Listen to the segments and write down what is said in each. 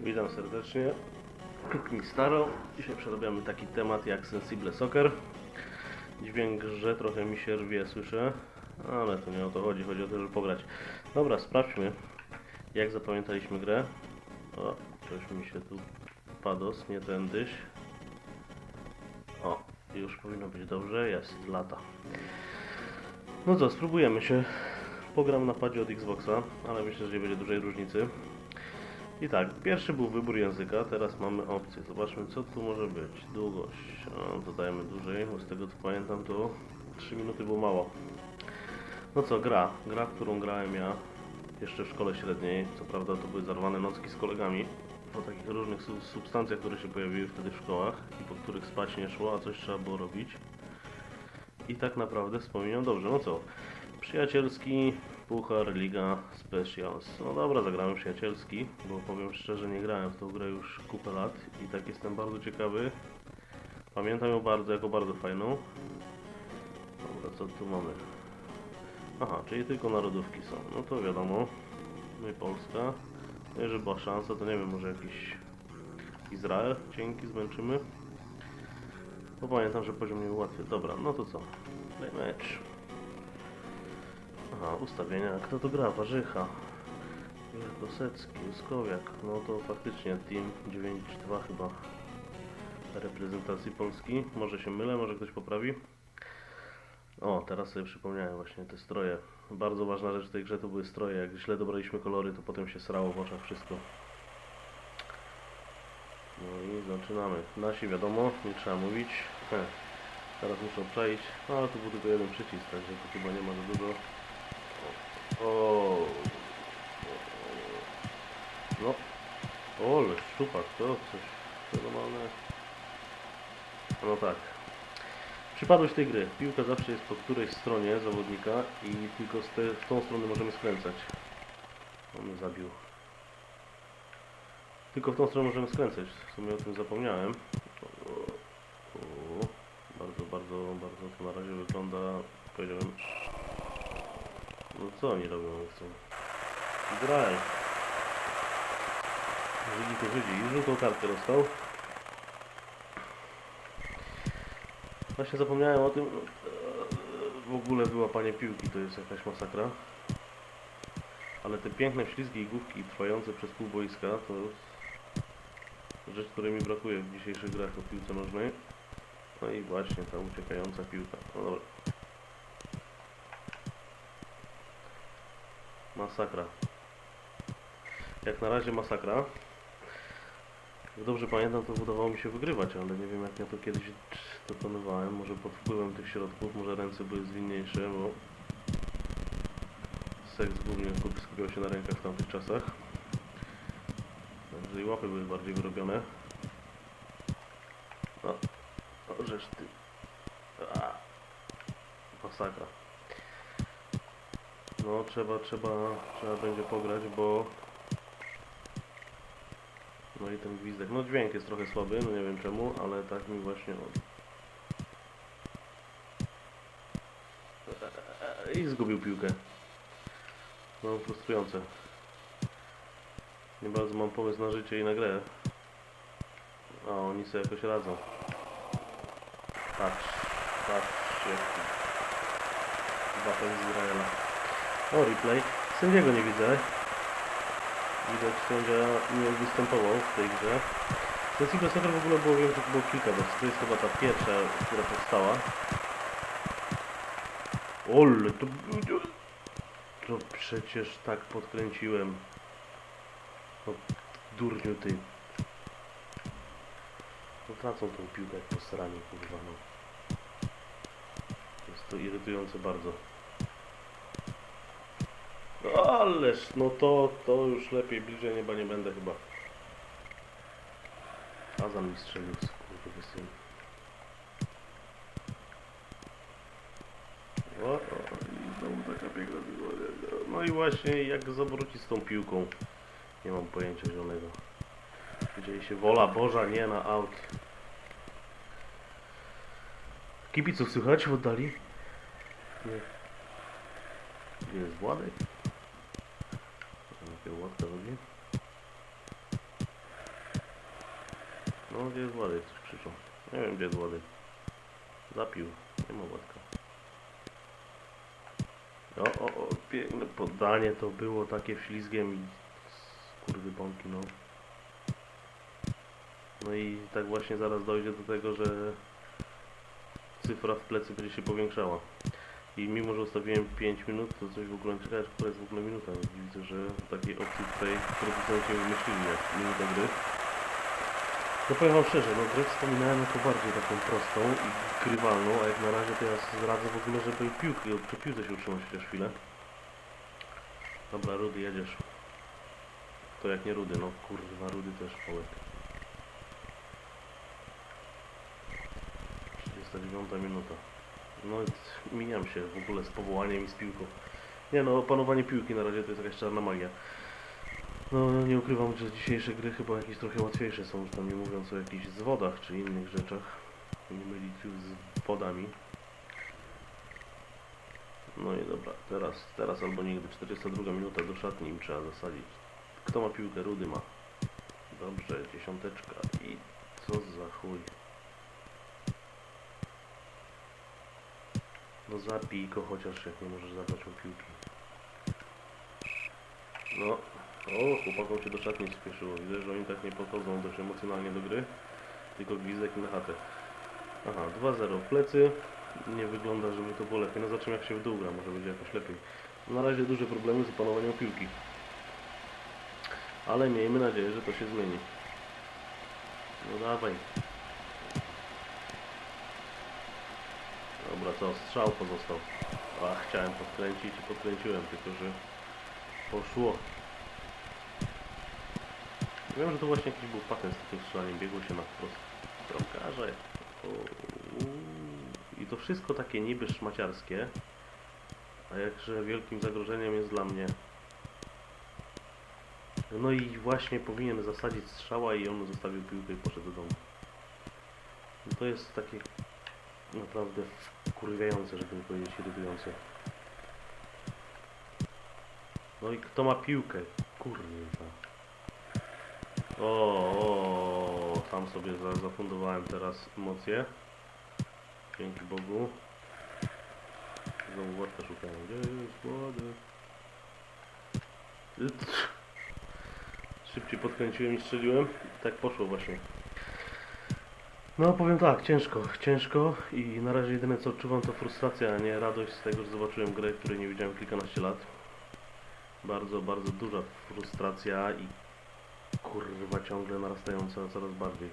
Witam serdecznie. Kuknij Staro. Dzisiaj przerabiamy taki temat jak Sensible Soccer. Dźwięk grze trochę mi się rwie, słyszę. Ale to nie o to chodzi, chodzi o to, żeby pograć. Dobra, sprawdźmy jak zapamiętaliśmy grę. O, coś mi się tu pados, nie tędyś. O, już powinno być dobrze, jest lata. No co, spróbujemy się. Pogram na padzie od Xboxa, ale myślę, że nie będzie dużej różnicy. I tak, pierwszy był wybór języka, teraz mamy opcję. Zobaczmy, co tu może być. Długość. Dodajemy dłużej, bo z tego co pamiętam, to 3 minuty było mało. No co, gra. Gra, którą grałem ja jeszcze w szkole średniej. Co prawda to były zarwane nocki z kolegami po takich różnych su- substancjach, które się pojawiły wtedy w szkołach i po których spać nie szło, a coś trzeba było robić. I tak naprawdę wspominam dobrze. No co, przyjacielski, puchar, liga, specials. No dobra, zagrałem przyjacielski, bo powiem szczerze, nie grałem w tą grę już kupę lat i tak jestem bardzo ciekawy. Pamiętam ją bardzo, jako bardzo fajną. Dobra, co tu mamy? Aha, czyli tylko narodówki są. No to wiadomo. No i Polska. No i że była szansa, to nie wiem, może jakiś Izrael. Dzięki, zmęczymy. Bo pamiętam, że poziom nie ułatwia. Dobra, no to co? Play match. Aha, ustawienia. Kto to gra? Warzycha. Wielkosecki, Uskowiak. No to faktycznie Team 9-2 chyba reprezentacji Polski. Może się mylę, może ktoś poprawi. O, teraz sobie przypomniałem właśnie te stroje. Bardzo ważna rzecz w tej grze to były stroje. Jak źle dobraliśmy kolory, to potem się srało w oczach wszystko. No i zaczynamy. Nasi wiadomo, nie trzeba mówić. Heh. Teraz muszę obczaić. No ale tu był tylko jeden przycisk, także tu chyba nie ma za dużo. O. No. O, ale szczupak, to coś fenomenalne. No tak. Przypadłość tej gry. Piłka zawsze jest po którejś stronie zawodnika i tylko z te, w tą stronę możemy skręcać. On zabił. Tylko w tą stronę możemy skręcać. W sumie o tym zapomniałem. O, o, bardzo, bardzo, bardzo to na razie wygląda, powiedziałem... No co oni robią, chcą? Graj! Żydzi to Żydzi. I żółtą kartkę dostał. Właśnie zapomniałem o tym. e, W ogóle wyłapanie piłki to jest jakaś masakra. Ale te piękne ślizgi i główki trwające przez pół boiska to rzecz, której mi brakuje w dzisiejszych grach o piłce nożnej. No i właśnie ta uciekająca piłka. No dobra. Masakra. Jak na razie masakra. Jak dobrze pamiętam, to udawało mi się wygrywać, ale nie wiem jak ja to kiedyś dokonywałem. Może pod wpływem tych środków, może ręce były zwinniejsze, bo seks głównie skupiał się na rękach w tamtych czasach. Także i łapy były bardziej wyrobione. O, o żeż masakra. No trzeba, trzeba, trzeba będzie pograć, bo no i ten gwizdek. No dźwięk jest trochę słaby, no nie wiem czemu, ale tak mi właśnie od... I zgubił piłkę. No frustrujące. Nie bardzo mam pomysł na życie i na grę. A oni sobie jakoś radzą. Patrz, patrzcie. Wapen z Izraela. O, replay. Sędziego nie widzę. Widać sędzia nie występował w tej grze. Secret Soccer w ogóle było, wiem, że było kilka wersji. To jest chyba ta pierwsza, która powstała. Ole, to... To przecież tak podkręciłem. No, durniu ty. No tracą tą piłkę jak po staraniu, kurwa, no. Jest to irytujące bardzo. Ależ, no to, to już lepiej, bliżej nieba nie będę chyba. Azan mi strzelił, kurde, syn. No i właśnie, jak zawrócić z tą piłką? Nie mam pojęcia zielonego. Dzieje się wola Boża, nie na aut. Kibiców słychać w oddali? Nie. Gdzie jest Władek? Jakie łatka robi? No gdzie jest Władek? Coś krzyczą. Nie wiem gdzie jest Władek. Zapił. Nie ma Władka. O, o, o, piękne poddanie to było takie ślizgiem i kurwy bąki, no. No i tak właśnie zaraz dojdzie do tego, że cyfra w plecy będzie się powiększała. I mimo, że ustawiłem 5 minut, to coś w ogóle nie czekaj, która jest w ogóle minuta. Widzę, że takiej opcji tutaj producenci wymyślili jak minutę gry. No powiem wam szczerze, no grę wspominałem jako bardziej taką prostą i grywalną, a jak na razie to ja zradzę w ogóle, żeby piłki, przy piłce się utrzymać chociaż chwilę. Dobra, Rudy, jedziesz. To jak nie Rudy, no kurwa, Rudy też połek. 39 minuta. No miniam się w ogóle z powołaniem i z piłką. Nie no, opanowanie piłki na razie to jest jakaś czarna magia. No nie ukrywam, że dzisiejsze gry chyba jakieś trochę łatwiejsze są, już tam nie mówiąc o jakichś zwodach czy innych rzeczach. Nie mylić już z wodami. No i dobra, teraz, teraz albo nigdy. 42 minuta do szatni im trzeba zasadzić. Kto ma piłkę? Rudy ma. Dobrze, dziesiąteczka. I co za chuj. No zabij go chociaż jak nie możesz zabrać mu piłki. No, o, chłopakom się do szatni spieszyło. Widzę, że oni tak nie podchodzą dość emocjonalnie do gry, tylko gwizdek na chatę. Aha, 2-0 w plecy. Nie wygląda, żeby to było lepiej. No zobaczymy jak się w dół gra, może będzie jakoś lepiej. Na razie duże problemy z opanowaniem piłki. Ale miejmy nadzieję, że to się zmieni. No dawaj. Dobra, co? Strzał pozostał. A, chciałem podkręcić i podkręciłem, tylko że poszło. Wiem, że to właśnie jakiś był patent z tym strzelaniem. Biegło się na wprost bramkarze. I to wszystko takie niby szmaciarskie. A jakże wielkim zagrożeniem jest dla mnie. No i właśnie powinien zasadzić strzała i on zostawił piłkę i poszedł do domu. To jest takie naprawdę kurwiające, żeby nie powiedzieć irytujące. No i kto ma piłkę? Kurwa. O, o, sam sobie za, zafundowałem teraz emocje. Dzięki Bogu. Znowu Władka szukałem. Gdzie jest. Szybciej podkręciłem i strzeliłem. Tak poszło właśnie. No powiem tak, ciężko, ciężko i na razie jedyne co odczuwam to frustracja, a nie radość z tego, że zobaczyłem grę, której nie widziałem kilkanaście lat. Bardzo, bardzo duża frustracja i kurwa ciągle narastająca coraz bardziej.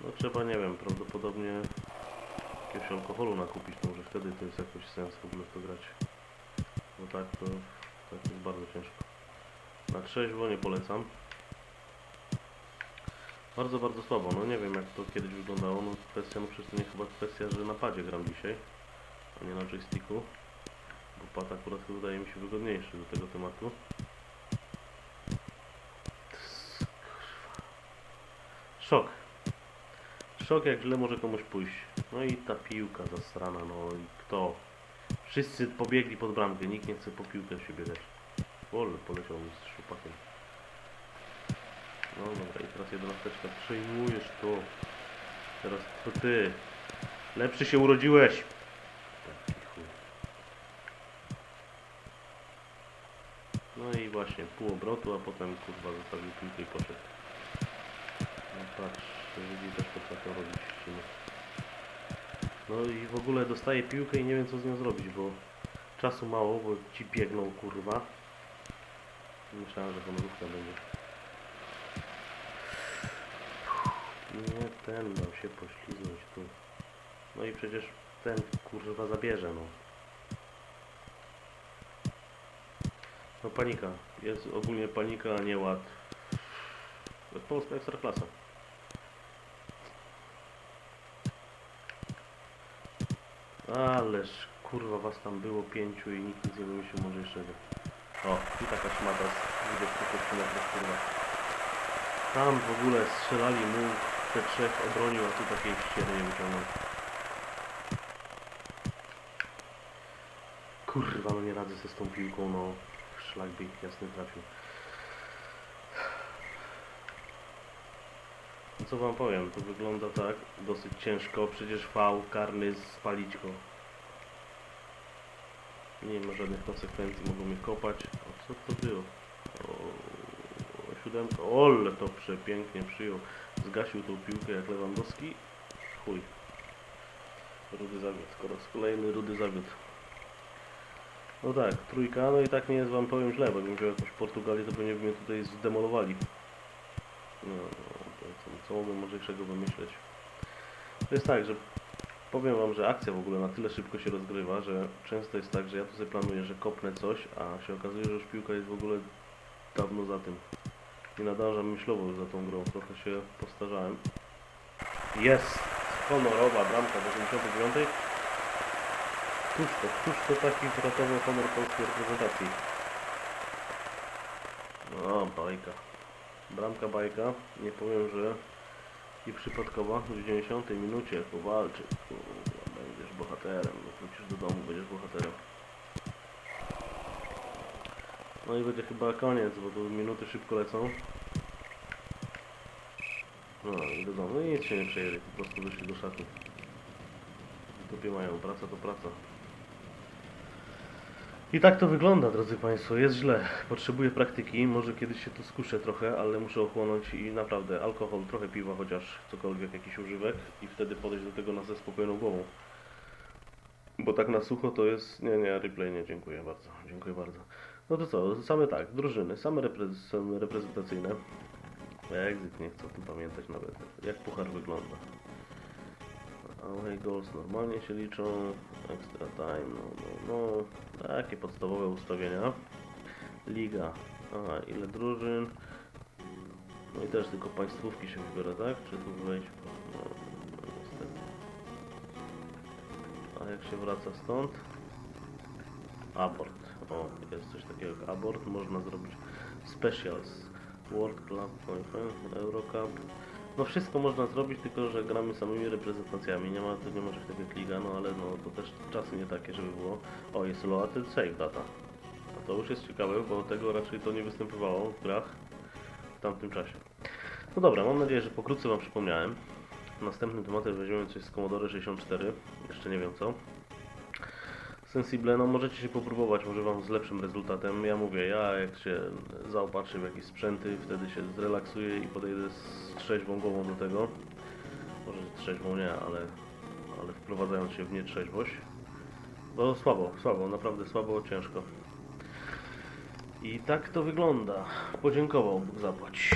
No trzeba, nie wiem, prawdopodobnie jakiegoś alkoholu nakupić, to może wtedy to jest jakoś sens w ogóle w to grać. Bo tak to, tak jest bardzo ciężko. Na trzeźwo nie polecam. Bardzo, bardzo słabo. No nie wiem jak to kiedyś wyglądało. No kwestia, no przecież to nie chyba kwestia, że na padzie gram dzisiaj, a nie na joysticku. Bo pad akurat wydaje mi się wygodniejszy do tego tematu. Szok. Szok jak źle może komuś pójść. No i ta piłka zasrana, no i kto? Wszyscy pobiegli pod bramkę, nikt nie chce po piłkę się biegać. Wol poleciał mi z szupakiem. No dobra, i teraz jedenasteczka przejmujesz to. Teraz to ty. Lepszy się urodziłeś. Chuj. No i właśnie, pół obrotu, a potem kurwa zostawił piłkę i poszedł. No patrz, ludzi też potrafią robić. No i w ogóle dostaje piłkę i nie wiem co z nią zrobić, bo czasu mało, bo ci biegną kurwa. Myślałem, że honorówka będzie. Nie ten dał się poślizgnąć tu. No i przecież ten kurwa zabierze no. No panika. Jest ogólnie panika, a nie ład. Polska ekstraklasa. Ależ kurwa was tam było pięciu i nikt nie wymyślił może jeszcze. O, i taka szmata z 20 metrów kurwa. Tam w ogóle strzelali mu, te trzech obronił, a tu takiej ściany wyciągnął. Kurwa, no nie radzę sobie z tą piłką, no. Szlak by jasny trafił. co wam powiem, to wygląda tak dosyć ciężko, przecież V karny spalić go. Nie ma żadnych konsekwencji, mogą mnie kopać. O, co to było? O, siódemka, ole to przepięknie przyjął. Zgasił tą piłkę jak Lewandowski. Chuj. Rudy zawiódł, skoro kolejny rudy zawiódł. No tak, trójka, no i tak nie jest wam powiem źle, bo gdybym wziął jakąś Portugalię, to pewnie by mnie tutaj zdemolowali. No, to co, co mogłem mądrzejszego wymyśleć? To jest tak, że powiem wam, że akcja w ogóle na tyle szybko się rozgrywa, że często jest tak, że ja tu sobie planuję, że kopnę coś, a się okazuje, że już piłka jest w ogóle dawno za tym. Nie nadążam myślowo za tą grą, trochę się postarzałem. Jest! Honorowa bramka do 79. Cóż to, cóż to taki uratował honor polskiej reprezentacji. No, bajka. Bramka bajka. Nie powiem, że i przypadkowa w 90 minucie powalczy. Kurwa, będziesz bohaterem. No, wrócisz do domu, będziesz bohaterem. No i będzie chyba koniec, bo tu minuty szybko lecą. No i do domu. No i nic się nie przejęli, po prostu wyszli do szatni. W dupie mają, praca to praca. I tak to wygląda, drodzy Państwo. Jest źle. Potrzebuję praktyki. Może kiedyś się tu skuszę trochę, ale muszę ochłonąć i naprawdę alkohol, trochę piwa, chociaż cokolwiek, jakiś używek i wtedy podejść do tego na ze spokojną głową. Bo tak na sucho to jest... Nie, nie, replay nie, dziękuję bardzo. Dziękuję bardzo. No to co, same tak, drużyny, same, repre... same reprezentacyjne. Exit, nie chcę tym pamiętać nawet. Jak puchar wygląda. Away goals normalnie się liczą. Extra time, no, no, no. Takie podstawowe ustawienia. Liga. Aha, ile drużyn. No i też tylko państwówki się wybiera, tak? Czy tu wejść? No, no niestety. A jak się wraca stąd? Abort. O, jest coś takiego jak abort. Można zrobić specials. World Conference, Eurocup. No wszystko można zrobić, tylko że gramy samymi reprezentacjami. Nie ma, to nie może wtedy liga, no ale no to też czasy nie takie, żeby było. O, jest loated save data. A to już jest ciekawe, bo tego raczej to nie występowało w grach w tamtym czasie. No dobra, mam nadzieję, że pokrótce Wam przypomniałem. Następnym tematem weźmiemy coś z Commodore 64. Jeszcze nie wiem co. Sensible, no możecie się popróbować, może Wam z lepszym rezultatem. Ja mówię, ja jak się zaopatrzę w jakieś sprzęty, wtedy się zrelaksuję i podejdę z trzeźwą głową do tego. Może trzeźwą nie, ale, ale wprowadzając się w nietrzeźwość. Bo słabo, słabo, naprawdę słabo, ciężko. I tak to wygląda. Podziękował, Bóg zapłać.